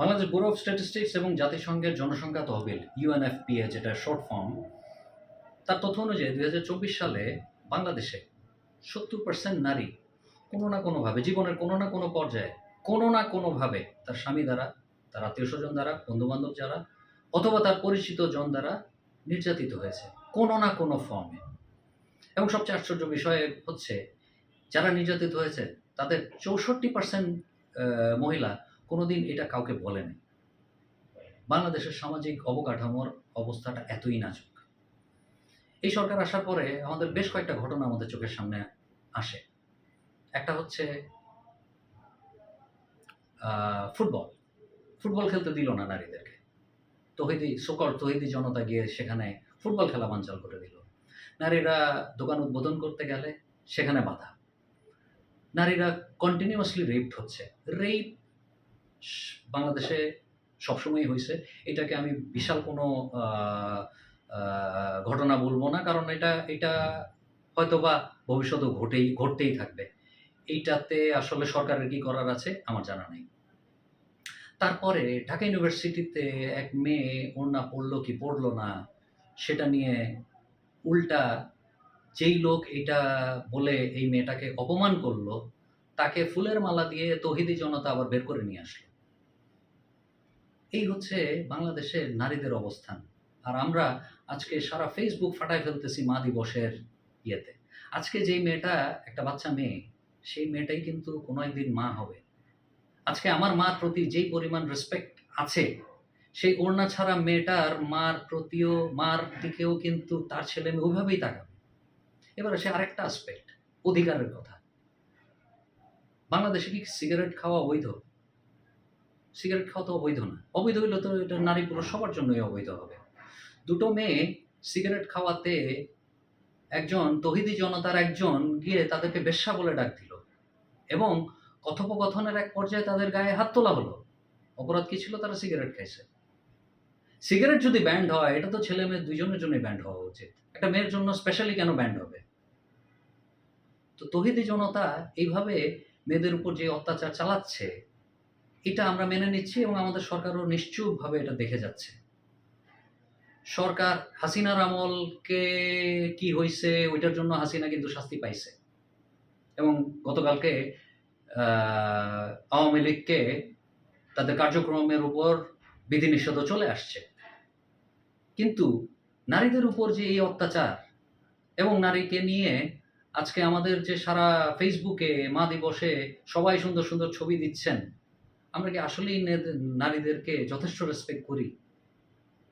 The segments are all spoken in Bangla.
বাংলাদেশ ব্যুরো অফ স্ট্যাটিস্টিক্স এবং জাতিসংঘের জনসংখ্যা তহবিল ইউএনএফপিএ যেটা শর্ট ফর্ম তার তথ্য অনুযায়ী দুই হাজার চব্বিশ সালে বাংলাদেশে সত্তর পার্সেন্ট নারী কোনো না কোনোভাবে, জীবনের কোনো না কোনো পর্যায়ে, কোনো না কোনোভাবে তার স্বামী দ্বারা, তার আত্মীয় স্বজন দ্বারা, বন্ধুবান্ধব যারা, অথবা তার পরিচিত জন দ্বারা নির্যাতিত হয়েছে, কোনো না কোনো ফর্মে এবং সবচেয়ে আশ্চর্য বিষয় হচ্ছে, যারা নির্যাতিত হয়েছে, তাদের চৌষট্টি পার্সেন্ট মহিলা কোনোদিন এটা কাউকে বলেনি। বাংলাদেশের সামাজিক অবকাঠামোর অবস্থাটা এতই নাজুক। এই সরকার আসার পরে আমাদের বেশ কয়েকটা ঘটনা আমাদের চোখের সামনে আসে। একটা হচ্ছে ফুটবল। ফুটবল খেলতে দিল না নারীদেরকে। তহিদি সকল তহিদি জনতা গিয়ে সেখানে ফুটবল খেলা বাঞ্চাল করে দিল। নারীরা দোকান উদ্বোধন করতে গেলে সেখানে বাধা। নারীরা কন্টিনিউয়াসলি রেপড হচ্ছে। রেপ বাংলাদেশে সবসময়ই হয়েছে এটাকে আমি বিশাল কোনো ঘটনা বলব না, কারণ এটা এটা হয়তোবা ভবিষ্যতেও ঘটেই, ঘটতেই থাকবে। এইটাতে আসলে সরকারের কি করার আছে আমার জানা নেই। তারপরে ঢাকা ইউনিভার্সিটিতে এক মেয়ে ওড়না পড়ল কি পড়ল না, সেটা নিয়ে উল্টা যেই লোক এটা বলে এই মেয়েটাকে অপমান করল, তাকে ফুলের মালা দিয়ে তহিদি জনতা আবার বের করে নিয়ে আসলো। এই হচ্ছে বাংলাদেশের নারীদের অবস্থান। আর আমরা আজকে সারা ফেসবুক ফাটায় ফেলতেছি মা দিবসের ইয়েতে। আজকে যেই মেয়েটা, একটা বাচ্চা মেয়ে, সেই মেয়েটাই কিন্তু কোনো একদিন মা হবে। আজকে আমার মার প্রতি যেই পরিমাণ রেসপেক্ট আছে, সেই ওড়না ছাড়া মেয়েটার মার প্রতিও, মার দিকেও কিন্তু তার ছেলে মেয়ে ওইভাবেই তাকাবে। এবার আসে আরেকটা আসপেক্ট অধিকারের কথা। বাংলাদেশে কি সিগারেট খাওয়া অবৈধ? সিগারেট খাওয়া তো অবৈধ না। অবৈধ হইলে তো এটা নারী পুরুষ সবার জন্যই অবৈধ হবে। দুটো মেয়ে সিগারেট খাওয়াতে একজন তহিদি জনতার একজন গিয়ে তাদেরকে বেশ্যা বলে ডাক দিল এবং কথোপকথনের এক পর্যায়ে তাদের গায়ে হাত তোলা হলো। অপরাধ কি ছিল? তারা সিগারেট খাইছে। সিগারেট যদি ব্যান্ড হয়, এটা তো ছেলে মেয়ে দুজনের জন্যই ব্যান্ড হওয়া উচিত। একটা মেয়ের জন্য স্পেশালি কেন ব্যান্ড হবে? তো তহিদি জনতা এইভাবে মেয়েদের উপর যে অত্যাচার চালাচ্ছে এটা আমরা মেনে নিচ্ছি এবং আমাদের সরকারও নিশ্চুপভাবে এটা দেখে যাচ্ছে। সরকার হাসিনার আমলকে কি হয়েছে ওইটার জন্য হাসিনা কিন্তু শাস্তি পাইছে। এবং গতকালকে আওয়ামী লীগকে তাদের কার্যক্রমের উপর বিধিনিষেধও চলে আসছে। কিন্তু নারীদের উপর যে এই অত্যাচার এবং নারীকে নিয়ে আজকে আমাদের যে সারা ফেসবুকে মা দিবসে সবাই সুন্দর সুন্দর ছবি দিচ্ছেন আমরা কি আসলেই নারীদেরকে যথেষ্ট রেসপেক্ট করি?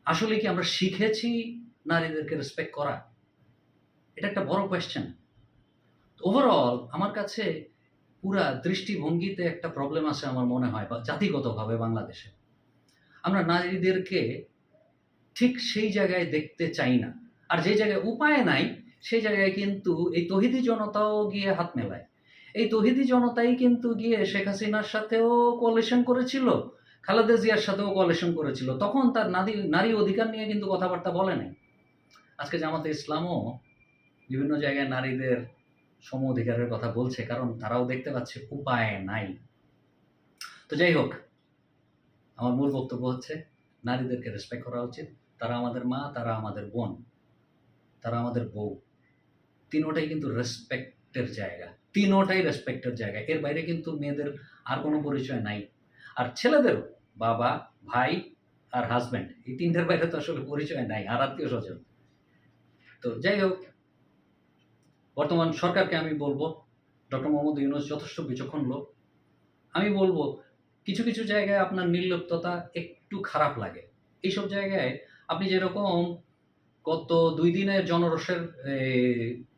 আসলে কি আমরা শিখেছি নারীদেরকে রেসপেক্ট করা? এটা একটা বড় কোয়েশ্চেন ওভারঅল আমার কাছে পুরা দৃষ্টিভঙ্গিতে একটা প্রবলেম আছে আমার মনে হয়, বা জাতিগতভাবে বাংলাদেশে। আমরা নারীদেরকে ঠিক সেই জায়গায় দেখতে চাই না। আর যে জায়গায় উপায় নাই, সেই জায়গায় কিন্তু এই তহিদি জনতাও গিয়ে হাত মেলায়। এই তহিদি জনতাই কিন্তু গিয়ে শেখ হাসিনার সাথেও কোয়ালিশন করেছিল, খালেদা জিয়ার সাথেও কোয়ালিশন করেছিল। তখন তার নারী নারী অধিকার নিয়ে কিন্তু কথাবার্তা বলে নাই। আজকে জামাতে ইসলামও বিভিন্ন জায়গায় নারীদের সম অধিকারের কথা বলছে, কারণ তারাও দেখতে পাচ্ছে উপায় নাই। তো যাই হোক, আমার মূল বক্তব্য হচ্ছে, নারীদেরকে রেসপেক্ট করা উচিত। তারা আমাদের মা, তারা আমাদের বোন, তারা আমাদের বউ। তিনোটাই কিন্তু রেসপেক্টের জায়গা। তিনোটাই রেসপেক্টের জায়গা। এর বাইরে কিন্তু মেয়েদের আর কোনো পরিচয় নাই। আর ছেলেদেরও, বাবা, ভাই আর হাজব্যান্ড এই তিনটার বাইরে তো আসলে পরিচয় নাই, আর আত্মীয় স্বজন। তো যাই হোক, বর্তমান সরকারকে আমি বলব, ডক্টর মোহাম্মদ ইউনুস যথেষ্ট বিচক্ষণ লোক। আমি বলব, কিছু কিছু জায়গায় আপনার নির্লিপ্ততা একটু খারাপ লাগে। এইসব জায়গায় আপনি যেরকম গত দুই দিনের জনরোষের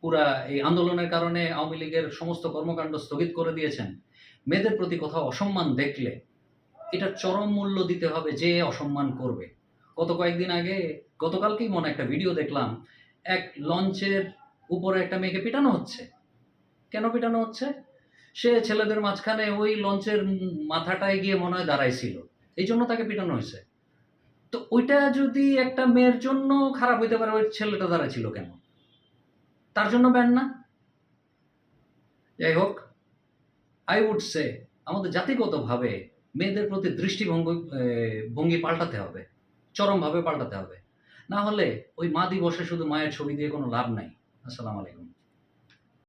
পুরা এই আন্দোলনের কারণে আওয়ামী লীগের সমস্ত কর্মকাণ্ড স্থগিত করে দিয়েছেন। মেয়েদের প্রতি কোথাও অসম্মান দেখলে এটা চরম মূল্য দিতে হবে যে অসম্মান করবে। গত কয়েকদিন আগে, গতকালকেই মনে একটা ভিডিও দেখলাম, এক লঞ্চের উপরে একটা মেয়েকে পিটানো হচ্ছে। কেন পিটানো হচ্ছে? সে ছেলেদের মাঝখানে ওই লঞ্চের মাথাটায় গিয়ে মনে হয় দাঁড়াইছিল। এই জন্য তাকে পিটানো হয়েছে। তো ওইটা যদি একটা মেয়ের জন্য খারাপ হইতে পারে, ওই ছেলেটা দাঁড়াইছিল কেন? তার জন্য ব্যান না? যাই হোক আই উড সে আমাদের জাতিগতভাবে মেয়েদের প্রতি দৃষ্টিভঙ্গি ভঙ্গি পাল্টাতে হবে, চরমভাবে পাল্টাতে হবে। না হলে ওই মা দিবসে শুধু মায়ের ছবি দিয়ে কোনো লাভ নাই। আসসালামু আলাইকুম।